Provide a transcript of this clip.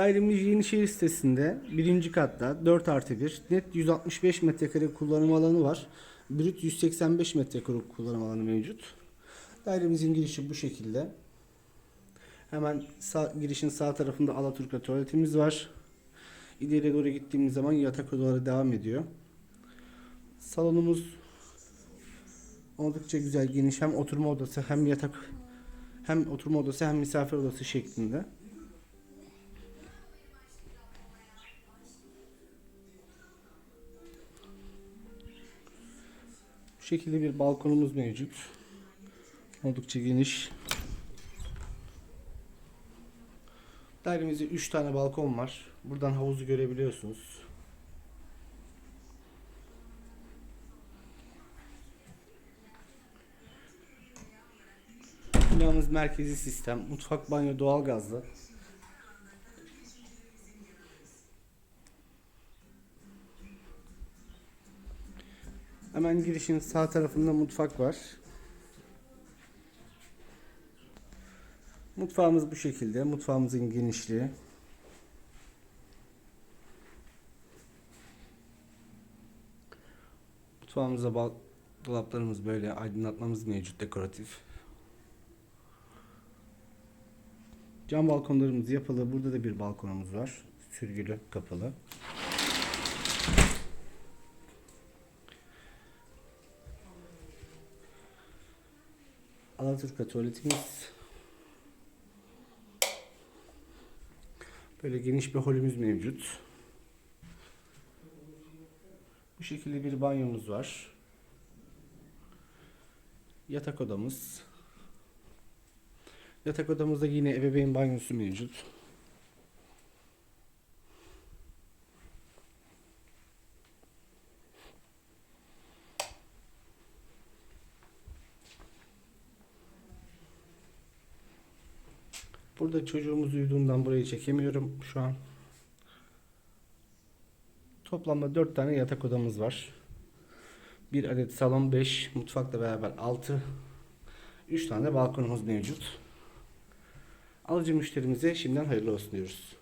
Dairemiz Yenişehir sitesinde birinci katta 4 artı 1 net 165 metrekare kullanım alanı var. Brüt 185 metrekare kullanım alanı mevcut. Dairemizin girişi bu şekilde. Hemen sağ, girişin sağ tarafında Alaturka tuvaletimiz var. İleriye doğru gittiğimiz zaman yatak odaları devam ediyor. Salonumuz oldukça güzel geniş hem oturma odası hem yatak hem oturma odası hem misafir odası şeklinde. Şekilde bir balkonumuz mevcut. Oldukça geniş. Dairemizde 3 tane balkon var. Buradan havuzu görebiliyorsunuz. Binamız merkezi sistem. Mutfak, banyo doğalgazlı. Hemen girişin sağ tarafında mutfak var. Mutfağımız bu şekilde. Mutfağımızın genişliği. Mutfağımızda dolaplarımız böyle aydınlatmamız mevcut dekoratif. Cam balkonlarımız yapılı. Burada da bir balkonumuz var. Sürgülü, kapalı. Alaturka tuvaletimiz. Böyle geniş bir holümüz mevcut. Bu şekilde bir banyomuz var. Yatak odamız. Yatak odamızda yine ebeveyn banyosu mevcut. Burada çocuğumuz uyuduğundan burayı çekemiyorum şu an. Toplamda 4 tane yatak odamız var. Bir adet salon 5, mutfakla beraber 6, 3 tane de balkonumuz mevcut. Alıcı müşterimize şimdiden hayırlı olsun diyoruz.